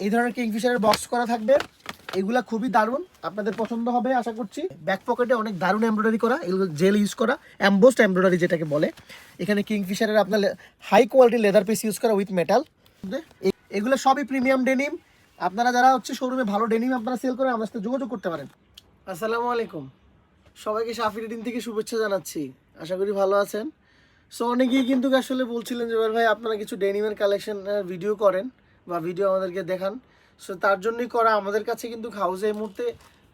এই ধরনের কিংফিশারের বক্স করা থাকবে। এগুলা খুবই দারুণ। আপনাদের পছন্দ হবে, আশা করছি। ব্যাক পকেটে অনেক দারুণ এমব্রয়ডারি করা, এগুলো জেল ইউজ করা অ্যাম্বোস্ট এমব্রয়ডারি যেটাকে বলে। এখানে কিংফিশারের আপনার high quality leather piece use করা উইথ মেটাল এগুলো সবই প্রিমিয়াম ডেনিম আপনারা যারা হচ্ছে শোরুমে ভালো ডেনিম আপনারা সেল করেন আমার সাথে যোগাযোগ করতে পারেন। আসসালামু আলাইকুম। সবাইকে সাফি রিডিং থেকে শুভেচ্ছা জানাচ্ছি। আশা করি ভালো আছেন। সো অনেকেই কিন্তু আসলে বলছিলেন যে, ভাই, আপনারা কিছু ডেনিমের কালেকশন ভিডিও করেন। বা ভিডিও আমাদেরকে দেখান। সো তার জন্যই করা আমাদের কাছে কিন্তু হাউসে এই মুহূর্তে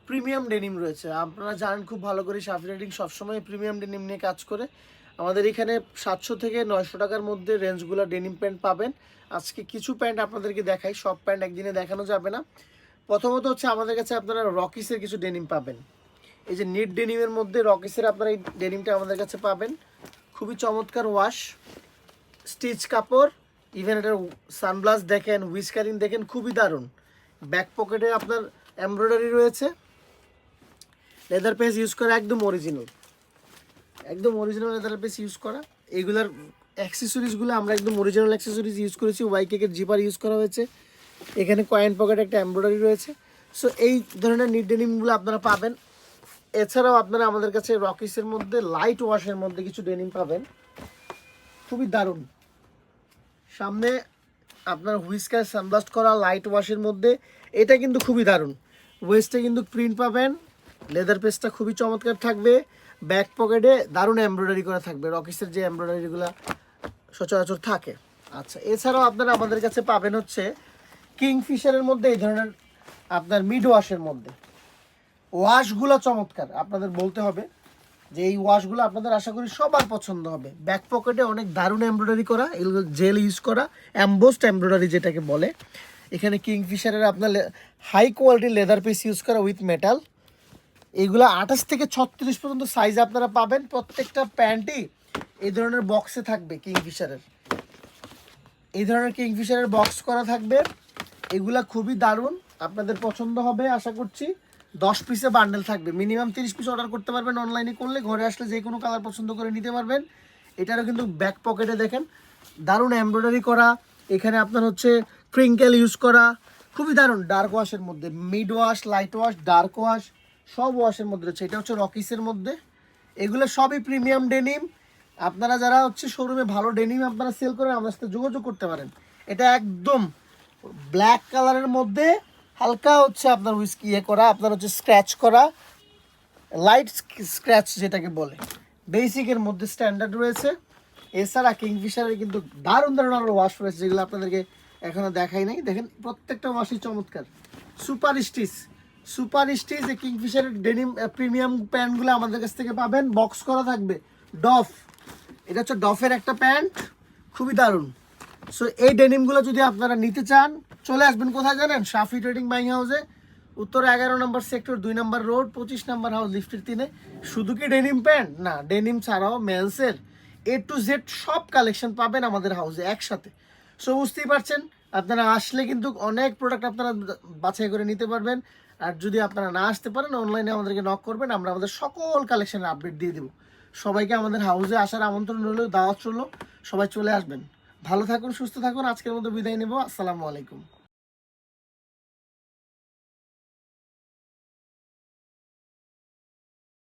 প্রিমিয়াম ডেনিম রয়েছে। আপনারা জানেন খুব ভালো করে সাফি রিডিং সবসময় প্রিমিয়াম ডেনিম নিয়ে কাজ করে। আমাদের এখানে সাতশো থেকে নয়শো টাকার মধ্যে রেঞ্জগুলো ডেনিম প্যান্ট পাবেন। আজকে কিছু প্যান্ট আপনাদেরকে দেখাই। সব প্যান্ট একদিনে দেখানো যাবে না। প্রথমত হচ্ছে আমাদের কাছে আপনারা রকিসের কিছু ডেনিম পাবেন। এই যে নিট ডেনিমের মধ্যে রকিসের আপনারা এই ডেনিমটা আমাদের কাছে পাবেন। খুবই চমৎকার ওয়াশ স্টিচ কাপড়। ইভেন এটার সানগ্লাস দেখেন হুইস্কারিং দেখেন, খুবই দারুণ। ব্যাক পকেটে আপনার এমব্রয়ডারি রয়েছে। লেদার পেস ইউজ করা একদম অরিজিনাল একদম অরিজিনাল লেদার পেস ইউজ করা। এইগুলার অ্যাক্সেসরিজগুলো আমরা একদম অরিজিনাল অ্যাক্সেসরিজ ইউজ করেছি। ওয়াই কেকের জিপার ইউজ করা হয়েছে। এখানে কয়েন পকেটে একটা এমব্রয়ডারি রয়েছে। সো এই ধরনের নিট ডেনিমগুলো আপনারা পাবেন। এছাড়াও আপনারা আমাদের কাছে রকিসের মধ্যে লাইট ওয়াশের মধ্যে কিছু ডেনিম পাবেন। খুবই দারুণ। সামনে আপনার হুইস্কার সানব্লাস্ট করা লাইট ওয়াশের মধ্যে, এটা কিন্তু খুবই দারুণ। ওয়েস্টে কিন্তু প্রিন্ট পাবেন লেদার পেসটা খুবই চমৎকার থাকবে ব্যাক পকেটে দারুণ এমব্রয়ডারি করা থাকবে রকিসের যে এমব্রয়ডারিগুলো সচরাচর থাকে। আচ্ছা এছাড়াও আপনারা আমাদের কাছে পাবেন হচ্ছে কিংফিশারের মধ্যে এই ধরনের আপনার মিড ওয়াশের মধ্যে। ওয়াশগুলো চমৎকার, আপনাদের বলতে হবে। যে এই ওয়াশগুলো আপনাদের আশা করি সবার পছন্দ হবে। ব্যাক পকেটে অনেক দারুণ এমব্রয়ডারি করা এগুলো জেল ইউজ করা অ্যাম্বোস্ট এমব্রয়ডারি যেটাকে বলে। এখানে কিংফিশারের আপনার হাই কোয়ালিটির লেদার পিস ইউজ করা উইথ মেটাল এগুলো আঠাশ থেকে ছত্রিশ পর্যন্ত সাইজ আপনারা পাবেন। প্রত্যেকটা প্যান্টই এই ধরনের বক্সে থাকবে কিংফিশারের। এই ধরনের কিংফিশারের বক্স করা থাকবে। এগুলা খুবই দারুণ। আপনাদের পছন্দ হবে, আশা করছি। দশ পিসে বান্ডেল থাকবে। মিনিমাম তিরিশ পিস অর্ডার করতে পারবেন অনলাইনে করলে, ঘরে আসলে যে কোনো কালার পছন্দ করে নিতে পারবেন। এটারও কিন্তু ব্যাক পকেটে দেখেন, দারুণ এমব্রয়ডারি করা। এখানে আপনার হচ্ছে ক্রিঙ্কেল ইউজ করা। খুবই দারুণ ডার্ক ওয়াশের মধ্যে। Mid wash light wash dark wash সব ওয়াশের মধ্যে রয়েছে। এটা হচ্ছে রকিসের মধ্যে। এগুলো সবই প্রিমিয়াম ডেনিম আপনারা যারা হচ্ছে শোরুমে ভালো ডেনিম আপনারা সেল করেন, আমাদের সাথে যোগাযোগ করতে পারেন। এটা একদম ব্ল্যাক কালারের মধ্যে হালকা হচ্ছে আপনার উইস্কি ইয়ে করা, আপনার হচ্ছে স্ক্র্যাচ করা লাইট স্ক্র্যাচ যেটাকে বলে। বেসিকের মধ্যে স্ট্যান্ডার্ড রয়েছে। এছাড়া কিংফিশারের কিন্তু দারুণ দারুণ আরও ওয়াশ রয়েছে, যেগুলো আপনাদেরকে এখনও দেখাই নাই। দেখেন, প্রত্যেকটা ওয়াশই চমৎকার। সুপার স্টিচ সুপার স্টিচ এই কিংফিশারের ডেনিম প্রিমিয়াম প্যান্টগুলো আমাদের কাছ থেকে পাবেন। বক্স করা থাকবে। ডফ এটা হচ্ছে ডফের একটা প্যান্ট। খুবই দারুণ। সো এই ডেনিমগুলো যদি আপনারা নিতে চান চলে আসবেন কোথায় জানেন? শাফি ট্রেডিং বাইং হাউসে উত্তর এগারো নম্বর সেক্টর দুই নম্বর রোড পঁচিশ নম্বর হাউস লিফটের তিনে। শুধু কি ডেনিম প্যান্ট না ডেনিম ছাড়াও মেন্সের এ টু জেড সব কালেকশন পাবেন আমাদের হাউসে একসাথে। সো বুঝতেই পারছেন? আপনারা আসলে কিন্তু অনেক প্রোডাক্ট আপনারা বাছাই করে নিতে পারবেন। আর যদি আপনারা না আসতে পারেন অনলাইনে আমাদেরকে নক করবেন, আমরা আমাদের সকল কালেকশনের আপডেট দিয়ে দেবো। সবাইকে আমাদের হাউসে আসার আমন্ত্রণ রইল, দাওয়াত রইল, সবাই চলে আসবেন। ভালো থাকুন সুস্থ থাকুন। আজকের মতো বিদায় নেব। আসসালামু আলাইকুম।